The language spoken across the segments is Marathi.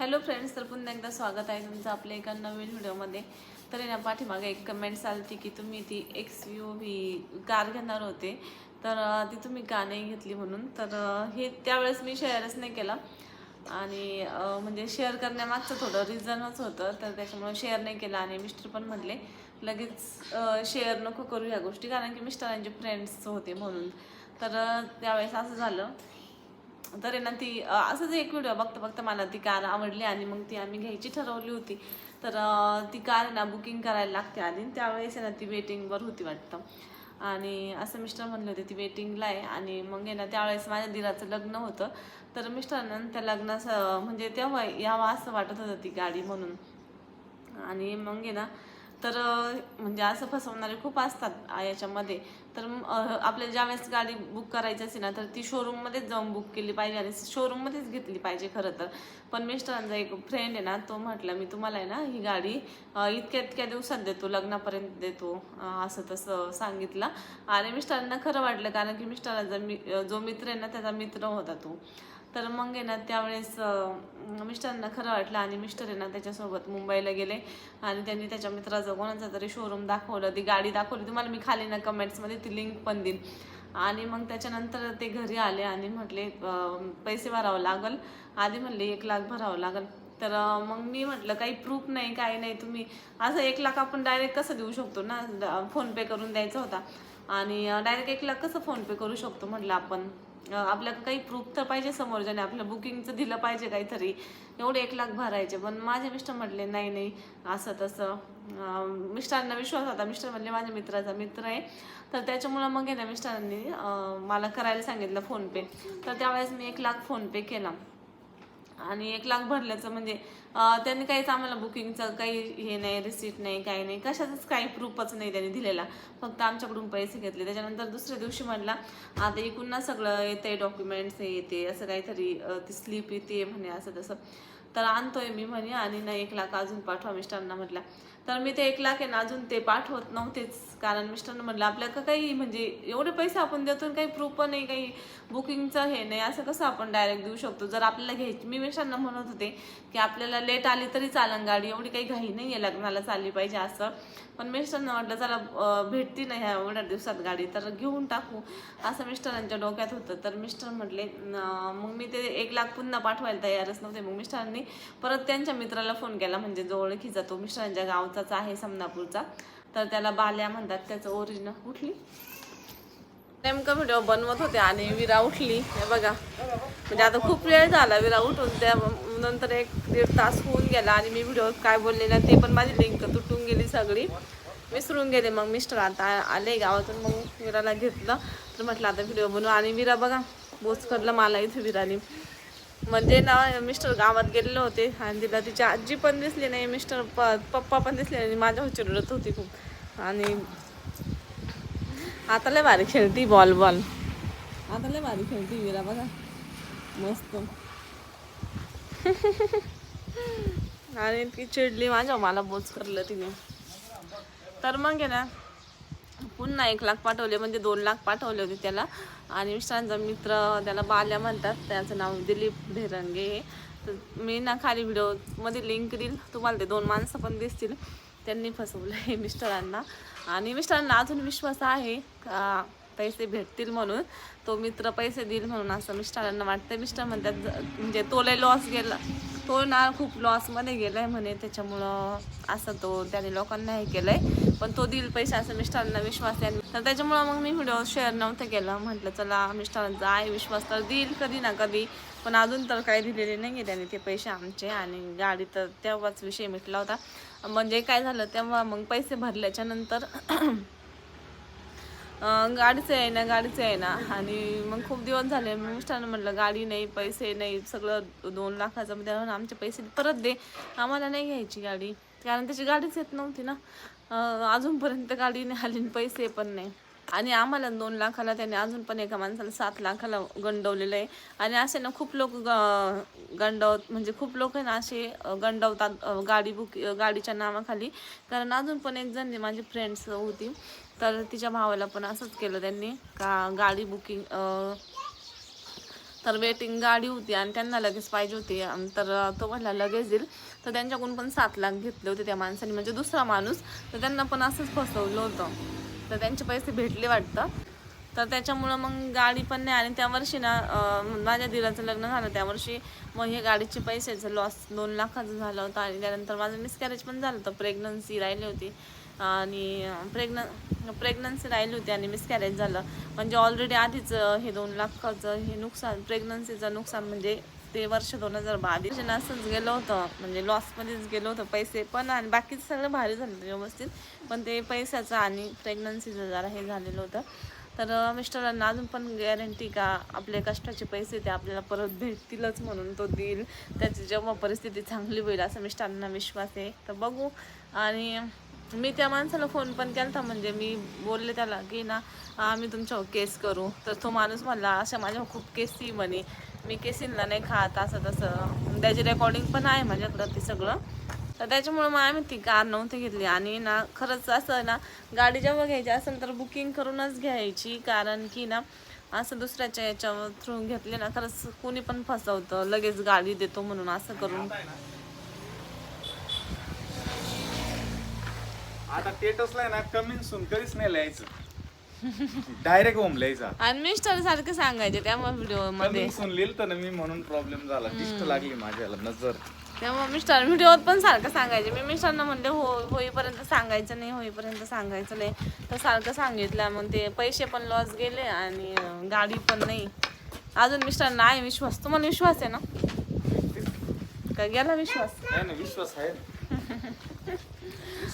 हॅलो फ्रेंड्स तर पुन्हा एकदा स्वागत आहे तुमचं आपल्या एका नवीन व्हिडिओमध्ये. तर ना पाठीमागे एक कमेंट्स आली होती की तुम्ही ती एक्स यू व्ही कार घेणार होते. तर ती तुम्ही का नाही घेतली म्हणून? तर हे त्यावेळेस मी शेअरच नाही केला. आणि म्हणजे शेअर करण्यामागचं थोडं रिझनच होतं तर त्याच्यामुळे शेअर नाही केला आणि मिस्टर पण म्हटले लगेच शेअर नको करू ह्या गोष्टी कारण की मिस्टरांचे फ्रेंड्स होते म्हणून. तर त्यावेळेस असं झालं. तर आहे ना ती असंच एक व्हिडिओ बघता बघता मला ती कार आवडली आणि मग ती आम्ही घ्यायची ठरवली होती. तर ती कार ना बुकिंग करायला लागते आधी. त्यावेळेस आहे ना ती वेटिंगवर होती वाटतं. आणि असं मिस्टर म्हणले होते ती वेटिंगला आहे. आणि मग आहे ना त्यावेळेस माझ्या दिराचं लग्न होतं. तर मिस्टरांना त्या लग्नाचं म्हणजे तेव्हा यावं असं वाटत होतं ती गाडी म्हणून. आणि मग आहे ना तर म्हणजे असं फसवणारे खूप असतात याच्यामध्ये. तर आपल्याला ज्यावेळेस गाडी बुक करायची असेल ना तर ती शोरूममध्येच जाऊन बुक केली पाहिजे आणि शोरूममध्येच घेतली पाहिजे खरं तर. पण मिस्टरांचा एक फ्रेंड आहे ना तो म्हटला मी तुम्हाला आहे ना ही गाडी इतक्या इतक्या दिवसात देतो लग्नापर्यंत देतो असं तसं सांगितलं. आणि मिस्टरांना खरं वाटलं कारण की मिस्टरांचा मी जो मित्र आहे ना त्याचा मित्र होता तो. तर मग आहे ना त्यावेळेस मिस्टरांना खरं वाटलं आणि मिस्टर आहे ना त्याच्यासोबत मुंबईला गेले. आणि त्यांनी त्याच्या मित्राचं कोणाचं तरी शोरूम दाखवलं. ती गाडी दाखवली. तुम्हाला मी खाली ना कमेंट्समध्ये ती लिंक पण देईन. आणि मग त्याच्यानंतर ते घरी आले आणि म्हटले पैसे भरावं लागल. आधी म्हणले एक लाख भरावं लागल. तर मग मी म्हटलं काही प्रूफ नाही काही नाही. तुम्ही असं एक लाख आपण डायरेक्ट कसं देऊ शकतो ना? फोनपे करून द्यायचा होता. आणि डायरेक्ट एक लाख कसं फोनपे करू शकतो? म्हटलं आपण. आपल्याला काही प्रूफ तर पाहिजे समोरच्याने आपलं बुकिंगचं दिलं पाहिजे काहीतरी. एवढे एक लाख भरायचे. पण माझे मिस्टर म्हटले नाही नाही असं तसं. मिस्टरांना विश्वास होता. मिस्टर म्हणले माझ्या मित्राचा मित्र आहे. तर त्याच्यामुळं मग आहे ना मिस्टरांनी मला करायला सांगितलं फोनपे तर त्यावेळेस मी एक लाख फोनपे केला. आणि एक लाख भरल्याचं म्हणजे त्यांनी काहीच आम्हाला बुकिंगचं काही हे नाही रिसिप्ट नाही काही नाही. कशाचंच काही प्रूफच नाही त्यांनी दिलेला. फक्त आमच्याकडून पैसे घेतले. त्याच्यानंतर दुसऱ्या दिवशी म्हटला आता इकडून ना सगळं येते डॉक्युमेंट्स हे येते असं काहीतरी ती स्लिप येते म्हणे असं तसं. तर आणतोय मी म्हणे आणि नाही एक लाख अजून पाठवा मिस्टरांना म्हटलं तर मी ते एक लाख आहे ना अजून ते पाठवत नव्हतेच कारण मिस्टरनं म्हटलं आपल्याला काही म्हणजे एवढे पैसे आपण देतो काही प्रूफ पण नाही काही बुकिंगचं हे नाही असं कसं आपण डायरेक्ट देऊ शकतो? जर आपल्याला घ्यायची मी मिस्टरांना म्हणत होते की आपल्याला लेट आली तरी चालन गाडी एवढी काही घाई नाही आहे लग्नाला चालली पाहिजे असं. पण मिस्टरनं म्हटलं चला भेटती ना ह्या एवढ्या दिवसात गाडी तर घेऊन टाकू. असं मिस्टरांच्या डोक्यात होतं. तर मिस्टर म्हटले मग मी ते एक लाख पुन्हा पाठवायला तयारच नव्हते. मग मिस्टरांनी परत त्यांच्या मित्राला फोन केला म्हणजे जो ओळखीचा तो मिस्टरांच्या गावचाच आहे समनापूरचा. तर त्याला बाल्या म्हणतात त्याचं ओरिजिनल कुठली? नेमकं व्हिडिओ बनवत होते आणि विरा उठली. हे बघा. म्हणजे आता खूप वेळ झाला विरा उठून. त्या नंतर एक दीड तास होऊन गेला आणि मी व्हिडिओ काय बोललेला ते पण माझी लिंक तुटून गेली सगळी. विसरून गेले मग मिस्टर आता आले गावातून मग विराला घेतलं. तर म्हटलं आता व्हिडिओ बनवू. आणि विरा बघा बोच करलं मला इथे विराने. म्हणजे ना मिस्टर गावात गेलेले होते आणि तिला तिची आजी पण दिसली नाही मिस्टर प पप्पा पण दिसले नाही. माझ्या चिरडत होती खूप. आणि आता लय भारी खेळती बॉल बॉल आता लय भारी खेळती विरा बघा. मस्त. आणि ती चिडली माझ्या मला बोच करलं तिने. तर मग ना पुन्हा एक लाख पाठवले म्हणजे दोन लाख पाठवले होते त्याला. आणि मिस्टरांचा मित्र त्याला बाल्या म्हणतात त्याचं नाव दिलीप ढेरंगे. हे. तर मी ना खाली व्हिडिओमध्ये लिंक देईल तुम्हाला ते दोन माणसं पण दिसतील. त्यांनी फसवलं आहे मिस्टरांना. आणि मिस्टरांना अजून विश्वास आहे का पैसे भेटतील म्हणून तो मित्र पैसे देईल म्हणून असं मिस्टरांना वाटतं मिस्टर म्हणतात म्हणजे तो लय लॉस गेला. तो ना खूप लॉसमध्ये गेला आहे म्हणे त्याच्यामुळं असं तो त्याने लोकांना हे आहे पण तो देईल पैसे असं मिस्टरांना विश्वास आहे. तर त्याच्यामुळं मग मी व्हिडिओ शेअर नव्हतं केलं. म्हटलं चला मिस्टरांचा आहे विश्वास तर देईल कधी ना कधी. पण अजून तर काही दिलेले नाही आहे त्याने ते पैसे आमचे आणि गाडी तर तेव्हाच विषय मिटला होता. म्हणजे काय झालं तेव्हा मग पैसे भरल्याच्या नंतर गाडीचं आहे ना गाडीचं आहे ना. आणि मग खूप दिवस झाले मग मिस्टरांना म्हटलं गाडी नाही पैसे नाही सगळं दोन लाखाचं म्हणजे मध्ये आमचे पैसे परत दे. आम्हाला नाही घ्यायची गाडी कारण त्याची गाडीच येत नव्हती ना. अजूनपर्यंत गाडी नाही आली आणि पैसे पण नाही. आणि आम्हाला दोन लाखाला त्याने अजून पण एका माणसाला सात लाखाला गंडवलेलं आहे. आणि असे ना खूप लोक गंडवत म्हणजे खूप लोक आहे ना असे गंडवतात गाडी बुक गाडीच्या नावाखाली. कारण अजून पण एक जण माझी फ्रेंड्स होती. तर तिच्या भावाला पण असंच केलं त्यांनी. का गाडी बुकिंग तर वेटिंग गाडी होती आणि त्यांना लगेच पाहिजे होती. तर तो म्हणला लगेच देईल. तर त्यांच्याकडून पण सात लाख घेतले होते त्या माणसाने. म्हणजे दुसरा माणूस. तर त्यांना पण असंच फसवलं होतं. तर त्यांचे पैसे भेटले वाटतं. तर त्याच्यामुळं मग गाडी पण नाही. आणि त्या वर्षी ना माझ्या दिराचं लग्न झालं त्या वर्षी. मग हे गाडीचे पैसेचं लॉस दोन लाखाचं झालं होतं. आणि त्यानंतर माझं मिसकॅरेज पण झालं होतं. प्रेग्नन्सी राहिली होती. आणि प्रेग्न प्रेग्नन्सी राहिली होती आणि मिसकॅरेज झालं. म्हणजे ऑलरेडी आधीच हे दोन लाखाचं हे नुकसान प्रेग्नन्सीचं नुकसान म्हणजे ते वर्ष दोन हजार बावीस असंच गेलं होतं. म्हणजे लॉसमध्येच गेलं होतं पैसे पण आणि बाकीचं सगळं भारी झालं होतं व्यवस्थित. पण ते पैशाचं आणि प्रेग्नन्सीचं जरा हे झालेलं होतं. तर मिस्टरांना अजून पण गॅरंटी का आपले कष्टाचे पैसे ते आपल्याला परत भेटतीलच म्हणून तो देईल. त्याची जेव्हा परिस्थिती चांगली होईल असं मिस्टरांना विश्वास आहे. तर बघू. आणि मी त्या माणसाला फोन पण केला होता म्हणजे मी बोलले त्याला की ना आम्ही तुमच्यावर केस करू. तर तो माणूस म्हणला अशा माझ्या खूप केसी म्हणे. मी केसींना नाही खात असं तसं. त्याची रेकॉर्डिंग पण आहे माझ्याकडं ते सगळं. तर त्याच्यामुळे मग आम्ही ती कार नव्हती घेतली. आणि ना खरंच असं ना गाडी जेव्हा घ्यायची असेल तर बुकिंग करूनच घ्यायची. कारण की ना असं दुसऱ्याच्या याच्यावर थ्रू घेतले ना खरंच कोणी पण फसवतं लगेच गाडी देतो म्हणून असं करून. आता टेटसला आहे ना कमी सून कधीच नाही लिहायचं. डायरेक्ट होम लिहायचा. आणि मिस्टर सारखे सांगायचे त्यामुळे व्हिडिओमध्ये. कमी सून लिहिलं तर ना मी म्हणून प्रॉब्लेम झाला. दिष्ट लागली माझ्याला नजर. तेव्हा मिस्टर व्हिडिओत पण सारखं सांगायचे. मी मिस्टरना म्हणले हो होईपर्यंत सांगायचं नाही होईपर्यंत सांगायचं नाही. तर सारखं सांगितलं. मग ते पैसे पण लॉस गेले आणि अं, गाडी पण नाही. अजून मिस्टरांना आहे विश्वास. तुम्हाला विश्वास आहे ना? का गेला विश्वास? नाही ना विश्वास आहे.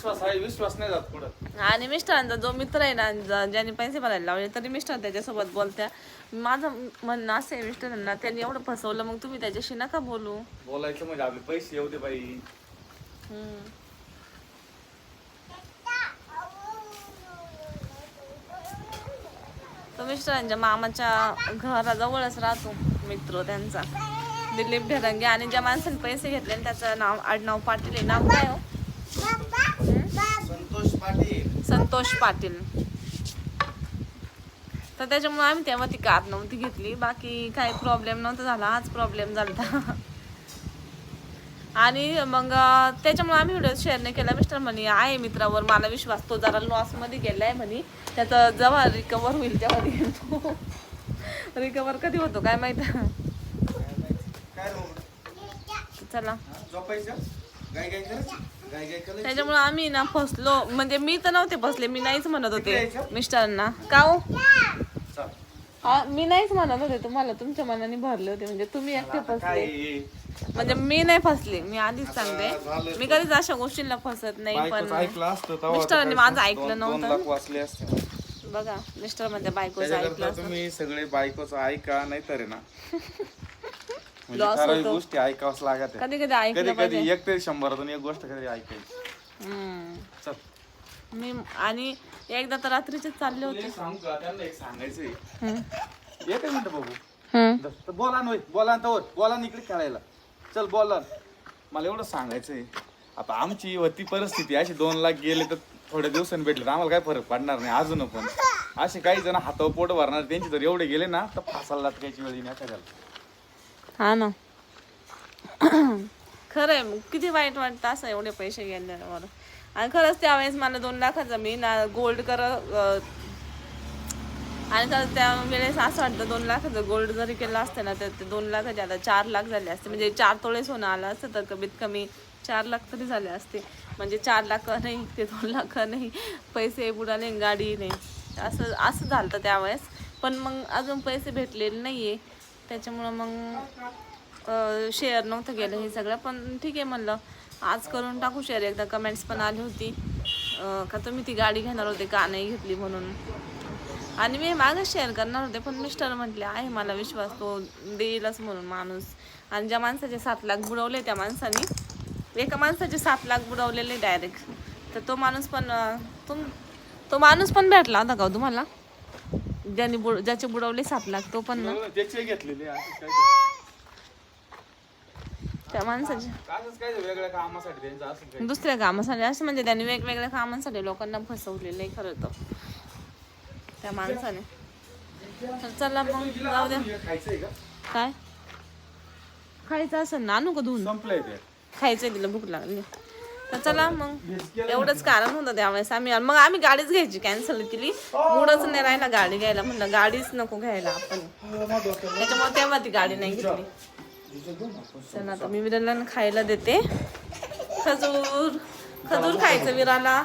विश्वास आहे विश्वास नाही जात पुढं. आणि मिस्टरांचा जो मित्र आहे ना ज- ज्याने पैसे भरायला लावले तरी मिस्टर त्याच्यासोबत बोलत्या. माझं म्हणणं असं आहे मिस्टरांना त्यांनी एवढं फसवलं मग तुम्ही त्याच्याशी नका बोलू. बोलायचं म्हणजे आपले पैसे येऊ दे बाई. हम्म. तो मिस्टरांच्या मामाच्या घराजवळच राहतो मित्र त्यांचा. दिलीप ढेरंगे आणि ज्या माणसाने पैसे घेतले ना, त्याचं नाव आडनाव पाटील आहे नाव काय हो? संतोष पाटील. संतोष पाटील. तर त्याच्यामुळे आम्ही तेव्हा ती कार नव्हती घेतली. बाकी काही प्रॉब्लेम नव्हता झाला. हाच प्रॉब्लेम झाला आणि मग त्याच्यामुळे आम्ही व्हिडिओ शेअर नाही केला. मिस्टर म्हणे आहे मित्रावर. मला विश्वास तो जरा लॉसमध्ये गेलाय म्हणे. त्याचा जेव्हा रिकवर होईल तेव्हा रिकवर कधी होतो? काय माहीत? चला. त्याच्यामुळे आम्ही ना फसलो. म्हणजे मी तर नव्हते फसले मी नाहीच म्हणत होते मिस्टरांना. का हो? मी नाहीच म्हणत होते तुम्हाला. तुमच्या मनाने भरले होते. म्हणजे तुम्ही एकटे फसले? म्हणजे मी नाही फसले. मी आधीच सांगते. मी कधीच अशा गोष्टींना फसत नाही पण मिस्टरांनी माझं ऐकलं नव्हतं. बघा मिस्टर म्हणजे बायकोचं ऐकलं. तुम्ही सगळे बायकोचं ऐका नाही तर आहे ना. म्हणजे Loss ठराविक होतो. गोष्टी ऐकावंच लागत कधी कधी ऐकलं कधी पाहिजे. कधी एक तरी शंभरातून एक गोष्ट कधी ऐकायची. हम्म. चल. मी आणि एकदा तर रात्रीचे चालले होते. तुला सांगू का? त्यांना एक सांगायचंय. एक मिनिट बघू. हम्म. द- तर बोला ना होय, बोला ना तर बोला ना इकडे खेळायला. चल बोला ना. मला एवढं सांगायचंय. आता आमची होती परिस्थिती अशी दोन लाख गेले तर थोड्या दिवसांनी भेटले तर आम्हाला काय फरक पडणार नाही. अजून पण. असे काही जण हातावर पोट भरणार. त्यांचे जर एवढे गेले ना तर फासाला लाटकायची वेळ येईल एखाद्याला. हा ना. खरंय मग किती वाईट वाटतं असं एवढे पैसे गेल्यावर. आणि खरंच त्यावेळेस मला दोन लाखाचा मी ना गोल्ड कर आणि खरंच त्यावेळेस असं वाटतं दोन लाखाचं गोल्ड जरी केलं असतं ना तर ते दोन लाखाचे आता चार लाख झाले असते. म्हणजे चार तोळे सोनं आलं असतं तर कमीत कमी चार लाख तरी झाले असते. म्हणजे चार लाख नाही ते दोन लाख नाही पैसे बुडाले गाडी नाही. असं असं झालं तर त्यावेळेस. पण मग अजून पैसे भेटलेले नाही आहे त्याच्यामुळं मग शेअर नव्हतं केलं हे सगळं. पण ठीक आहे म्हणलं. आज करून टाकू शेअर एकदा कमेंट्स पण आली होती. का तुम्ही ती गाडी घेणार होते का नाही घेतली म्हणून. आणि मी मागच शेअर करणार होते पण मिस्टर म्हटले आहे मला विश्वास तो देईलच म्हणून माणूस. आणि ज्या माणसाचे सात लाख बुडवले त्या माणसाने एका माणसाचे सात लाख बुडवलेले डायरेक्ट तर तो माणूस पण तुम तो माणूस पण भेटला होता का हो तुम्हाला? ज्याने बुड ज्याचे बुडवले सात लाख तो पण ना. त्याचे घेतलेले असंच काय त्या माणसाचे. असंच काय वेगळ्या कामासाठी त्यांचं असं काय दुसऱ्या कामासाठी असं म्हणजे त्यांनी वेगवेगळ्या कामांसाठी लोकांना फसवलेलं आहे खरं तर. त्या माणसाने. तर चला मग जाऊ द्या. खायचंय का? काय? खायचं असं ना आणू का धुवून संपलंय ते. खायचंय तिला भूक लागली. तर चला मग. एवढंच कारण होतं त्यावेळेस आम्ही. मग आम्ही गाडीच घ्यायची कॅन्सल केली. मुडच नाही राहिला गाडी घ्यायला. म्हणलं गाडीच नको घ्यायला आपण. त्याच्यामुळे तेव्हा ती गाडी नाही घेतली. चला आता मी विराला खायला देते. खजूर. खजूर खायचं विराला.